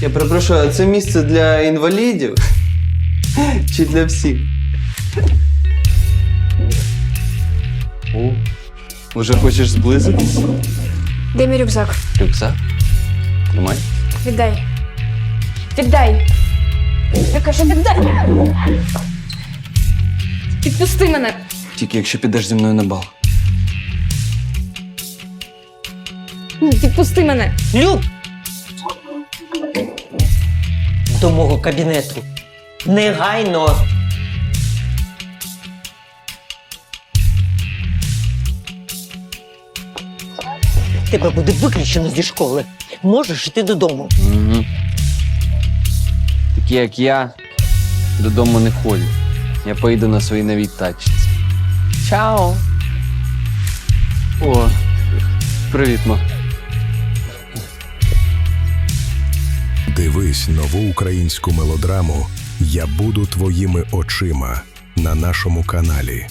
Я перепрошую, а це місце для інвалідів? Чи для всіх? О, уже хочеш зблизитись? Де мій рюкзак? Рюкзак? Тримай. Віддай. Віддай. Я кажу, віддай. Відпусти мене. Тільки якщо підеш зі мною на бал. Відпусти мене. Люб! До мого кабінету. Негайно. Тебе буде виключено зі школи. Можеш йти додому. Угу. Такі, як я, додому не ходять. Я поїду на своїй новій тачці. Чао! О, привіт, ма. Дивись нову українську мелодраму Я буду твоїми очима на нашому каналі.